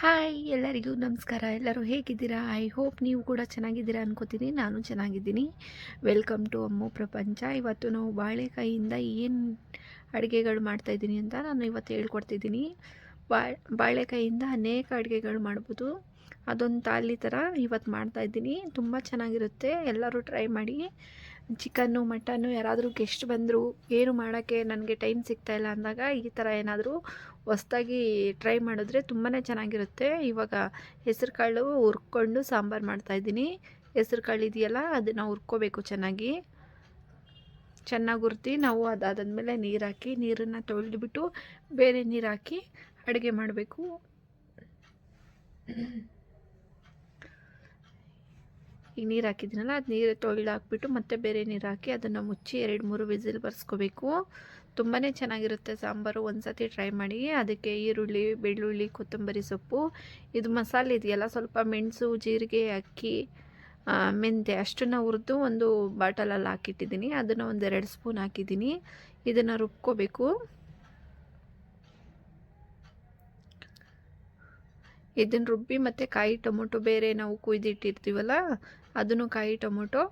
Hi ಎಲ್ಲರಿಗೂ ನಮಸ್ಕಾರ. ಎಲ್ಲರೂ ಹೇಗಿದ್ದೀರಾ? ಐ ಹೋಪ್ ನೀವು ಕೂಡ ಚೆನ್ನಾಗಿದ್ದೀರಾ ಅನ್ಕೋತೀನಿ. ನಾನು ಚೆನ್ನಾಗಿದ್ದೀನಿ. ವೆಲ್ಕಮ್ ಟು ಅಮ್ಮು ಪ್ರಪಂಚ. ಇವತ್ತು ನಾವು ಬಾಳೆಕಾಯಿಯಿಂದ ಏನು ಅಡುಗೆಗಳು ಮಾಡ್ತಾಯಿದ್ದೀನಿ ಅಂತ ನಾನು ಇವತ್ತು ಹೇಳ್ಕೊಡ್ತಿದ್ದೀನಿ. ಬಾ ಬಾಳೆಕಾಯಿಯಿಂದ ಅನೇಕ ಅಡುಗೆಗಳು ಮಾಡ್ಬೋದು. ಅದೊಂದು ತಾಲಿ ಥರ ಇವತ್ತು ಮಾಡ್ತಾಯಿದ್ದೀನಿ ತುಂಬ ಚೆನ್ನಾಗಿರುತ್ತೆ. ಎಲ್ಲರೂ ಟ್ರೈ ಮಾಡಿ. ಚಿಕನ್ನು, ಮಟನ್ನು ಯಾರಾದರೂ ಗೆಸ್ಟ್ ಬಂದರು, ಏನು ಮಾಡೋಕ್ಕೆ ನನಗೆ ಟೈಮ್ ಸಿಗ್ತಾಯಿಲ್ಲ ಅಂದಾಗ ಈ ಥರ ಏನಾದರೂ ಹೊಸ್ದಾಗಿ ಟ್ರೈ ಮಾಡಿದ್ರೆ ತುಂಬಾ ಚೆನ್ನಾಗಿರುತ್ತೆ. ಇವಾಗ ಹೆಸ್ರು ಕಾಳು ಹುರ್ಕೊಂಡು ಸಾಂಬಾರು ಮಾಡ್ತಾಯಿದ್ದೀನಿ ಹೆಸ್ರು ಕಾಳು ಇದೆಯಲ್ಲ, ಅದನ್ನು ಹುರ್ಕೋಬೇಕು ಚೆನ್ನಾಗಿ. ಚೆನ್ನಾಗಿ ಹುರ್ತಿ ನಾವು ಅದಾದಮೇಲೆ ನೀರು ಹಾಕಿ, ನೀರನ್ನು ತೊಳೆದುಬಿಟ್ಟು ಬೇರೆ ನೀರು ಹಾಕಿ ಅಡುಗೆ ಮಾಡಬೇಕು. ಈಗ ನೀರು ಹಾಕಿದ್ದೀನಲ್ಲ ಅದು ನೀರು ತೊಳೆದು ಹಾಕ್ಬಿಟ್ಟು ಮತ್ತೆ ಬೇರೆ ನೀರು ಹಾಕಿ ಅದನ್ನು ಮುಚ್ಚಿ ಎರಡು ಮೂರು ವಿಸಿಲ್ ಬರ್ಸ್ಕೋಬೇಕು. ತುಂಬಾ ಚೆನ್ನಾಗಿರುತ್ತೆ ಸಾಂಬಾರು. ಒಂದು ಸತಿ ಟ್ರೈ ಮಾಡಿ. ಅದಕ್ಕೆ ಈರುಳ್ಳಿ, ಬೆಳ್ಳುಳ್ಳಿ, ಕೊತ್ತಂಬರಿ ಸೊಪ್ಪು, ಇದು ಮಸಾಲೆ ಇದೆಯಲ್ಲ, ಸ್ವಲ್ಪ ಮೆಣಸು, ಜೀರಿಗೆ ಅಕ್ಕಿ ಮೆಂತ್ಯ ಅಷ್ಟನ್ನು ಹುರಿದು ಒಂದು ಬಾಟಲಲ್ಲಿ ಹಾಕಿಟ್ಟಿದ್ದೀನಿ. ಅದನ್ನು ಒಂದೆರಡು ಸ್ಪೂನ್ ಹಾಕಿದ್ದೀನಿ. ಇದನ್ನು ರುಬ್ಕೋಬೇಕು. ಇದನ್ನು ರುಬ್ಬಿ ಮತ್ತು ಕಾಯಿ ಟೊಮೊಟೊ ಬೇರೆ ನಾವು ಕುಯ್ದಿಟ್ಟಿರ್ತೀವಲ್ಲ, ಅದನ್ನು ಕಾಯಿ ಟೊಮೊಟೊ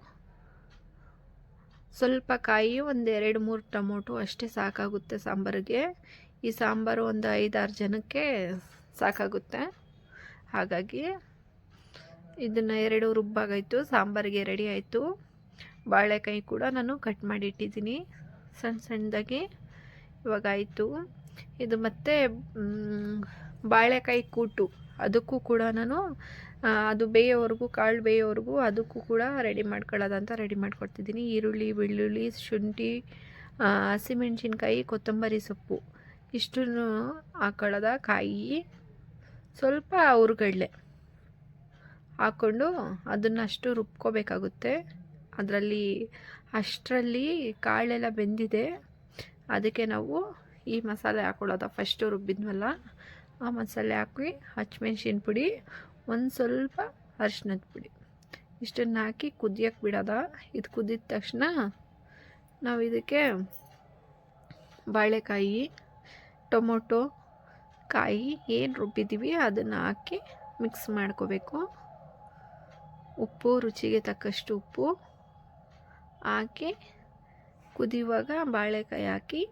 ಸ್ವಲ್ಪ ಕಾಯಿ ಒಂದು ಎರಡು ಮೂರು ಟೊಮೊಟೊ ಅಷ್ಟೇ ಸಾಕಾಗುತ್ತೆ ಸಾಂಬಾರಿಗೆ. ಈ ಸಾಂಬಾರು ಒಂದು ಐದಾರು ಜನಕ್ಕೆ ಸಾಕಾಗುತ್ತೆ. ಹಾಗಾಗಿ ಇದನ್ನು ಎರಡು ರುಬ್ಬಾಗಾಯಿತು, ಸಾಂಬಾರಿಗೆ ರೆಡಿ ಆಯಿತು. ಬಾಳೆಕಾಯಿ ಕೂಡ ನಾನು ಕಟ್ ಮಾಡಿ ಇಟ್ಟಿದ್ದೀನಿ ಸಣ್ಣ ಸಣ್ಣದಾಗಿ. ಇವಾಗ ಆಯಿತು. ಇದು ಮತ್ತೆ ಬಾಳೆಕಾಯಿ ಕೂಟು. ಅದಕ್ಕೂ ಕೂಡ ನಾನು ಅದು ಬೇಯೋವರೆಗೂ, ಕಾಳು ಬೇಯೋವರೆಗೂ ಅದಕ್ಕೂ ಕೂಡ ರೆಡಿ ಮಾಡ್ಕೊಳ್ಳೋದಂತ ರೆಡಿ ಮಾಡ್ಕೊಡ್ತಿದ್ದೀನಿ. ಈರುಳ್ಳಿ, ಬೆಳ್ಳುಳ್ಳಿ, ಶುಂಠಿ ಹಸಿಮೆಣ್ಸಿನ್ಕಾಯಿ, ಕೊತ್ತಂಬರಿ ಸೊಪ್ಪು ಇಷ್ಟನ್ನು ಹಾಕೊಳ್ಳೋದ ಕಾಯಿ ಸ್ವಲ್ಪ ಹುರ್ಗಡ್ಲೆ ಹಾಕ್ಕೊಂಡು ಅದನ್ನಷ್ಟು ರುಬ್ಕೋಬೇಕಾಗುತ್ತೆ. ಅದರಲ್ಲಿ ಅಷ್ಟರಲ್ಲಿ ಕಾಳೆಲ್ಲ ಬೆಂದಿದೆ. ಅದಕ್ಕೆ ನಾವು ಈ ಮಸಾಲೆ ಹಾಕೊಳ್ಳೋದ. ಫಸ್ಟು ರುಬ್ಬಿದ್ವಲ್ಲ ಆ ಮಸಾಲೆ ಹಾಕಿ ಹಚ್ಮೆಣ್ಸಿನ ಪುಡಿ, ಒಂದು ಸ್ವಲ್ಪ ಅರಿಶಿನದ ಪುಡಿ. ಇಷ್ಟನ್ನು ಹಾಕಿ ಕುದಿಯೋಕೆ ಬಿಡೋದ. ಇದು ಕುದಿದ ತಕ್ಷಣ ನಾವು ಇದಕ್ಕೆ ಬಾಳೆಕಾಯಿ, ಟೊಮೊಟೊ, ಕಾಯಿ ಏನು ರುಬ್ಬಿದ್ದೀವಿ ಅದನ್ನು ಹಾಕಿ ಮಿಕ್ಸ್ ಮಾಡ್ಕೋಬೇಕು. ಉಪ್ಪು, ರುಚಿಗೆ ತಕ್ಕಷ್ಟು ಉಪ್ಪು ಹಾಕಿ ಕುದಿಯುವಾಗ ಬಾಳೆಕಾಯಿ ಹಾಕಿ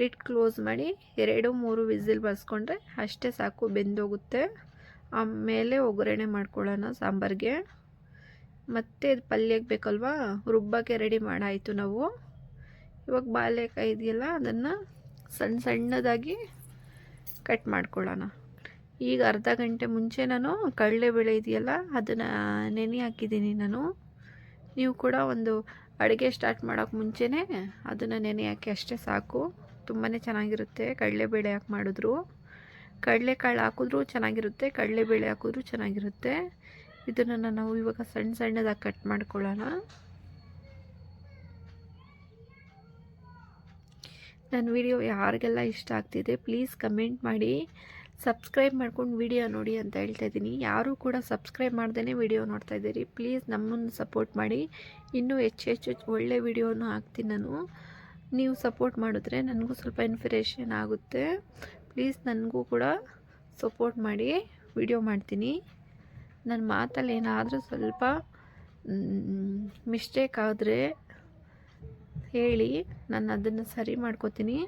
ಲಿಡ್ ಕ್ಲೋಸ್ ಮಾಡಿ ಎರಡು ಮೂರು ವಿಸಿಲ್ ಬರ್ಸ್ಕೊಂಡ್ರೆ ಅಷ್ಟೇ ಸಾಕು, ಬೆಂದೋಗುತ್ತೆ. ಆಮೇಲೆ ಒಗ್ಗರಣೆ ಮಾಡ್ಕೊಳ್ಳೋಣ ಸಾಂಬಾರಿಗೆ. ಮತ್ತು ಪಲ್ಯಕ್ಕೆ ಬೇಕಲ್ವಾ? ರುಬ್ಬಕ್ಕೆ ರೆಡಿ ಮಾಡಾಯಿತು ನಾವು. ಇವಾಗ ಬಾಳೆಕಾಯಿ ಇದೆಯಲ್ಲ ಅದನ್ನು ಸಣ್ಣ ಸಣ್ಣದಾಗಿ ಕಟ್ ಮಾಡ್ಕೊಳ್ಳೋಣ. ಈಗ ಅರ್ಧ ಗಂಟೆ ಮುಂಚೆ ನಾನು ಕಡಲೆಬೇಳೆ ಇದೆಯಲ್ಲ, ಅದನ್ನು ನೆನೆ ಹಾಕಿದ್ದೀನಿ ನಾನು. ನೀವು ಕೂಡ ಒಂದು ಅಡುಗೆ ಸ್ಟಾರ್ಟ್ ಮಾಡೋಕ್ಕೆ ಮುಂಚೆನೇ ಅದನ್ನು ನೆನೆ ಹಾಕಿ ಅಷ್ಟೇ ಸಾಕು. ತುಂಬಾ ಚೆನ್ನಾಗಿರುತ್ತೆ. ಕಡಲೆಬೇಳೆ ಹಾಕಿ ಮಾಡಿದ್ರು? ಕಡಲೆಕಾಳು ಹಾಕಿದ್ರೂ ಚೆನ್ನಾಗಿರುತ್ತೆ ಕಡಲೆಬೇಳೆ ಹಾಕಿದ್ರೂ ಚೆನ್ನಾಗಿರುತ್ತೆ. ಇದನ್ನು ನಾವು ಇವಾಗ ಸಣ್ಣ ಸಣ್ಣದಾಗಿ ಕಟ್ ಮಾಡ್ಕೊಳ್ಳೋಣ. ನನ್ನ ವಿಡಿಯೋ ಯಾರಿಗೆಲ್ಲ ಇಷ್ಟ ಆಗ್ತಿದೆ, ಪ್ಲೀಸ್ ಕಮೆಂಟ್ ಮಾಡಿ. ಸಬ್ಸ್ಕ್ರೈಬ್ ಮಾಡ್ಕೊಂಡು ವಿಡಿಯೋ ನೋಡಿ ಅಂತ ಹೇಳ್ತಾ ಇದ್ದೀನಿ. ಯಾರೂ ಕೂಡ ಸಬ್ಸ್ಕ್ರೈಬ್ ಮಾಡ್ದೇ ವಿಡಿಯೋ ನೋಡ್ತಾ ಇದ್ದೀರಿ. ಪ್ಲೀಸ್ ನಮ್ಮನ್ನು ಸಪೋರ್ಟ್ ಮಾಡಿ. ಇನ್ನೂ ಹೆಚ್ಚು ಹೆಚ್ಚು ಒಳ್ಳೆ ವಿಡಿಯೋನು ಹಾಕ್ತೀನಿ ನಾನು. ನೀವು ಸಪೋರ್ಟ್ ಮಾಡಿದ್ರೆ ನನಗೂ ಸ್ವಲ್ಪ ಇನ್ಫಿರೇಷನ್ ಆಗುತ್ತೆ. ಪ್ಲೀಸ್ ನನಗೂ ಕೂಡ ಸಪೋರ್ಟ್ ಮಾಡಿ ವಿಡಿಯೋ ಮಾಡ್ತೀನಿ. ನನ್ನ ಮಾತಲ್ಲಿ ಏನಾದರೂ ಸ್ವಲ್ಪ ಮಿಸ್ಟೇಕ್ ಆದರೆ ಹೇಳಿ, ನಾನು ಅದನ್ನು ಸರಿ ಮಾಡ್ಕೋತೀನಿ.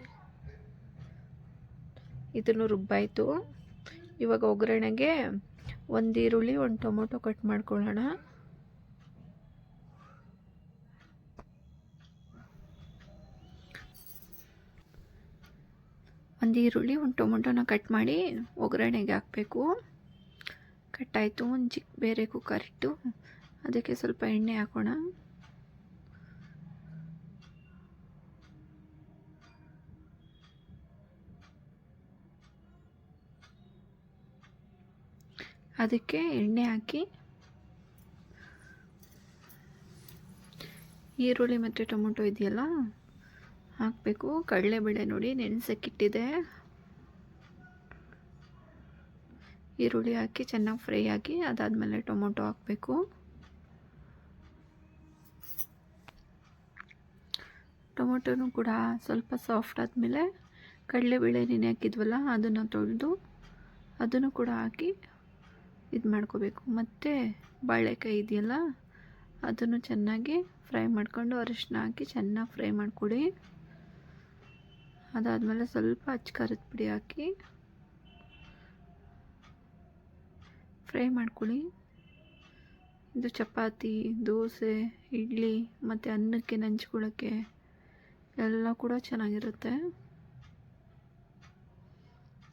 ಇದನ್ನು ರುಬ್ಬಾಯಿತು ಇವಾಗ ಒಗ್ಗರಣೆಗೆ ಒಂದು ಈರುಳ್ಳಿ, ಒಂದು ಟೊಮೊಟೊ ಕಟ್ ಮಾಡ್ಕೊಳ್ಳೋಣ. ಒಂದು ಈರುಳ್ಳಿ, ಒಂದು ಟೊಮೊಟೊನ ಕಟ್ ಮಾಡಿ ಒಗ್ಗರಣೆಗೆ ಹಾಕಬೇಕು. ಕಟ್ಟಾಯಿತು, ಒಂದು ಚಿಕ್ಕ ಬೇರೆ ಕುಕ್ಕರ್ ಇಟ್ಟು ಅದಕ್ಕೆ ಸ್ವಲ್ಪ ಎಣ್ಣೆ ಹಾಕೋಣ. ಅದಕ್ಕೆ ಎಣ್ಣೆ ಹಾಕಿ ಈರುಳ್ಳಿ ಮತ್ತು ಟೊಮೊಟೊ ಇದೆಯಲ್ಲ? ಹಾಕಬೇಕು. ಕಡಲೆಬೇಳೆ ನೋಡಿ ನೆನೆಸಕ್ಕಿಟ್ಟಿದೆ. ಈರುಳ್ಳಿ ಹಾಕಿ ಚೆನ್ನಾಗಿ ಫ್ರೈ ಆಗಿ ಅದಾದಮೇಲೆ ಟೊಮೊಟೊ ಹಾಕಬೇಕು. ಟೊಮೊಟೊನೂ ಕೂಡ ಸ್ವಲ್ಪ ಸಾಫ್ಟ್ ಆದಮೇಲೆ ಕಡಲೆಬೇಳೆ ನೆನೆ ಹಾಕಿದ್ವಲ್ಲ ಅದನ್ನು ತೊಳೆದು ಅದನ್ನು ಕೂಡ ಹಾಕಿ ಇದು ಮಾಡ್ಕೋಬೇಕು. ಮತ್ತು ಬಾಳೆಕಾಯಿ ಇದೆಯಲ್ಲ, ಅದನ್ನು ಚೆನ್ನಾಗಿ ಫ್ರೈ ಮಾಡಿಕೊಂಡು ಅರಿಶಿನ ಹಾಕಿ ಚೆನ್ನಾಗಿ ಫ್ರೈ ಮಾಡಿಕೊಡಿ. ಅದಾದಮೇಲೆ ಸ್ವಲ್ಪ ಅಚ್ಚ ಖಾರದ ಪುಡಿ ಹಾಕಿ ಫ್ರೈ ಮಾಡ್ಕೊಳ್ಳಿ. ಇದು ಚಪಾತಿ, ದೋಸೆ, ಇಡ್ಲಿ ಮತ್ತು ಅನ್ನಕ್ಕೆ ನಂಚ್ಕೊಳ್ಳೋಕ್ಕೆ ಎಲ್ಲ ಕೂಡ ಚೆನ್ನಾಗಿರುತ್ತೆ.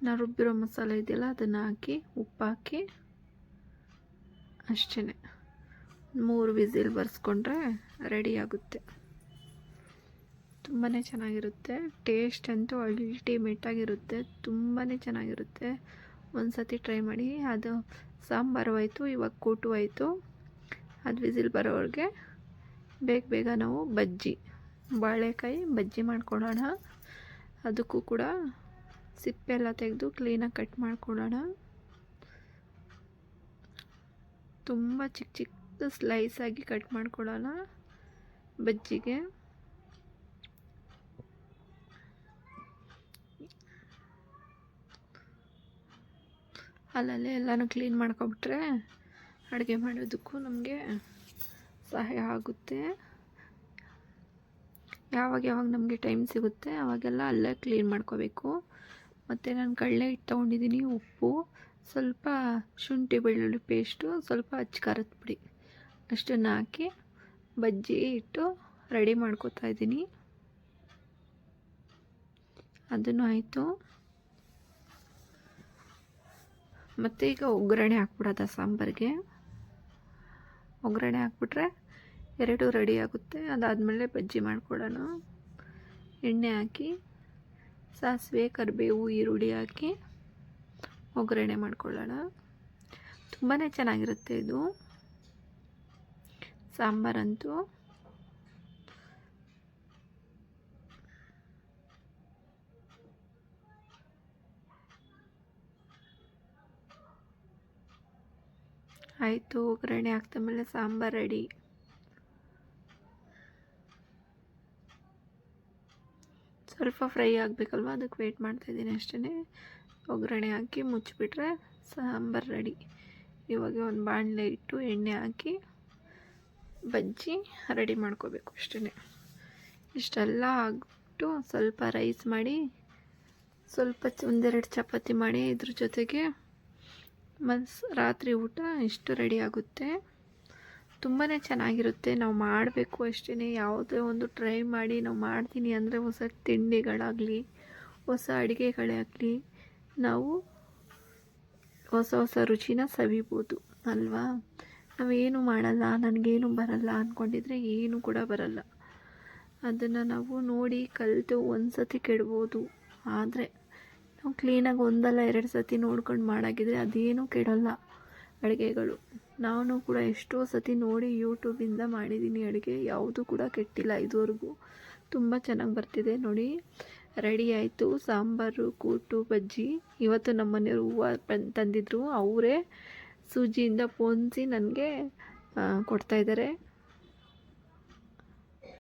ನಾನು ರುಬ್ಬಿರೋ ಮಸಾಲೆ ಇದೆಯಲ್ಲ, ಅದನ್ನು ಹಾಕಿ, ಉಪ್ಪು ಹಾಕಿ ಅಷ್ಟೇ ಮೂರು ವಿಸಿಲ್ ಬರ್ಸ್ಕೊಂಡ್ರೆ ರೆಡಿ ಆಗುತ್ತೆ. ತುಂಬಾ ಚೆನ್ನಾಗಿರುತ್ತೆ. ಟೇಸ್ಟ್ ಅಂತೂ ಅಲ್ಟಿಮೇಟಾಗಿರುತ್ತೆ ತುಂಬಾ ಚೆನ್ನಾಗಿರುತ್ತೆ. ಒಂದು ಸತಿ ಟ್ರೈ ಮಾಡಿ. ಅದು ಸಾಂಬಾರು ಆಯಿತು ಇವಾಗ ಕೂಟು ಆಯಿತು ಅದು ವಿಸಿಲ್ ಬರೋವ್ರಿಗೆ ಬೇಗ ಬೇಗ ನಾವು ಬಜ್ಜಿ, ಬಾಳೆಕಾಯಿ ಬಜ್ಜಿ ಮಾಡ್ಕೊಳ್ಳೋಣ. ಅದಕ್ಕೂ ಕೂಡ ಸಿಪ್ಪೆ ಎಲ್ಲ ತೆಗೆದು ಕ್ಲೀನಾಗಿ ಕಟ್ ಮಾಡ್ಕೊಳ್ಳೋಣ. ತುಂಬ ಚಿಕ್ಕ ಚಿಕ್ಕ ಸ್ಲೈಸಾಗಿ ಕಟ್ ಮಾಡ್ಕೊಳ್ಳೋಣ ಬಜ್ಜಿಗೆ. ಅಲ್ಲಲ್ಲೇ ಎಲ್ಲನೂ ಕ್ಲೀನ್ ಮಾಡ್ಕೊಬಿಟ್ರೆ ಅಡುಗೆ ಮಾಡೋದಕ್ಕೂ ನಮಗೆ ಸಹಾಯ ಆಗುತ್ತೆ. ಯಾವಾಗ ಯಾವಾಗ ನಮಗೆ ಟೈಮ್ ಸಿಗುತ್ತೆ ಅವಾಗೆಲ್ಲ ಅಲ್ಲೇ ಕ್ಲೀನ್ ಮಾಡ್ಕೋಬೇಕು. ಮತ್ತು ನಾನು ಕಡಲೆ ಹಿಟ್ಟು ತೊಗೊಂಡಿದ್ದೀನಿ ಉಪ್ಪು, ಸ್ವಲ್ಪ ಶುಂಠಿ ಬೆಳ್ಳುಳ್ಳಿ ಪೇಸ್ಟು ಸ್ವಲ್ಪ ಅಚ್ಚ ಖಾರದ ಪುಡಿ ಅಷ್ಟನ್ನು ಹಾಕಿ ಬಜ್ಜಿ ಇಟ್ಟು ರೆಡಿ ಮಾಡ್ಕೋತಾ ಇದ್ದೀನಿ ಅದನ್ನು ಆಯಿತು. ಮತ್ತು ಈಗ ಒಗ್ಗರಣೆ ಹಾಕ್ಬಿಡೋದ ಸಾಂಬಾರಿಗೆ. ಒಗ್ಗರಣೆ ಹಾಕ್ಬಿಟ್ರೆ ಎರಡು ರೆಡಿ ಆಗುತ್ತೆ. ಅದಾದಮೇಲೆ ಬಜ್ಜಿ ಮಾಡ್ಕೊಡೋಣ. ಎಣ್ಣೆ ಹಾಕಿ, ಸಾಸಿವೆ, ಕರಿಬೇವು, ಈರುಳ್ಳಿ ಹಾಕಿ ಒಗ್ಗರಣೆ ಮಾಡ್ಕೊಳ್ಳೋಣ. ತುಂಬಾ ಚೆನ್ನಾಗಿರುತ್ತೆ ಇದು. ಸಾಂಬಾರಂತೂ. ಆಯಿತು, ಒಗ್ಗರಣೆ ಹಾಕಿದ ಮೇಲೆ ಸಾಂಬಾರು ರೆಡಿ ಸ್ವಲ್ಪ ಫ್ರೈ ಆಗಬೇಕಲ್ವ? ಅದಕ್ಕೆ ವೆಯ್ಟ್ ಮಾಡ್ತಾಯಿದ್ದೀನಿ ಅಷ್ಟೇ ಒಗ್ಗರಣೆ ಹಾಕಿ ಮುಚ್ಚಿಬಿಟ್ರೆ ಸಾಂಬಾರು ರೆಡಿ ಇವಾಗ ಒಂದು ಬಾಣಲೆ ಇಟ್ಟು ಎಣ್ಣೆ ಹಾಕಿ ಬಜ್ಜಿ ರೆಡಿ ಮಾಡ್ಕೋಬೇಕು ಅಷ್ಟೇ ಇಷ್ಟೆಲ್ಲ ಹಾಕ್ಬಿಟ್ಟು ಸ್ವಲ್ಪ ರೈಸ್ ಮಾಡಿ, ಸ್ವಲ್ಪ ಒಂದೆರಡು ಚಪಾತಿ ಮಾಡಿ ಇದ್ರ ಜೊತೆಗೆ ಮಸ್ ರಾತ್ರಿ ಊಟ ಇಷ್ಟು ರೆಡಿ ಆಗುತ್ತೆ. ತುಂಬಾ ಚೆನ್ನಾಗಿರುತ್ತೆ. ನಾವು ಮಾಡಬೇಕು ಅಷ್ಟೇ ಯಾವುದೇ ಒಂದು ಟ್ರೈ ಮಾಡಿ ನಾವು ಮಾಡ್ತೀನಿ ಅಂದರೆ ಹೊಸ ತಿಂಡಿಗಳಾಗಲಿ, ಹೊಸ ಅಡುಗೆಗಳಾಗಲಿ, ನಾವು ಹೊಸ ಹೊಸ ರುಚಿನ ಸವಿಬೋದು, ಅಲ್ವಾ? ನಾವೇನು ಮಾಡಲ್ಲ, ನನಗೇನು ಬರಲ್ಲ ಅಂದ್ಕೊಂಡಿದ್ರೆ ಏನು ಕೂಡ ಬರಲ್ಲ. ಅದನ್ನು ನಾವು ನೋಡಿ ಕಲಿತು ಒಂದು ಸತಿ ಕೆಡ್ಬೋದು. ಆದರೆ ನಾವು ಕ್ಲೀನಾಗಿ ಒಂದಲ್ಲ ಎರಡು ಸತಿ ನೋಡ್ಕೊಂಡು ಮಾಡಾಗಿದ್ರೆ ಅದೇನೂ ಕೆಡೋಲ್ಲ ಅಡುಗೆಗಳು. ನಾನು ಕೂಡ ಎಷ್ಟೋ ಸತಿ ನೋಡಿ ಯೂಟ್ಯೂಬಿಂದ ಮಾಡಿದ್ದೀನಿ ಅಡುಗೆ, ಯಾವುದೂ ಕೂಡ ಕೆಟ್ಟಿಲ್ಲ ಇದುವರೆಗೂ. ತುಂಬ ಚೆನ್ನಾಗಿ ಬರ್ತಿದೆ ನೋಡಿ. ರೆಡಿ ಆಯಿತು, ಸಾಂಬಾರು, ಕೂಟು, ಬಜ್ಜಿ. ಇವತ್ತು ನಮ್ಮ ಮನೆಯವರು ಹೂವು ತಂದಿದ್ರು. ಅವರೇ ಸೂಜಿಯಿಂದ ಪೋನ್ಸಿ ನನಗೆ ಕೊಡ್ತಾಯಿದ್ದಾರೆ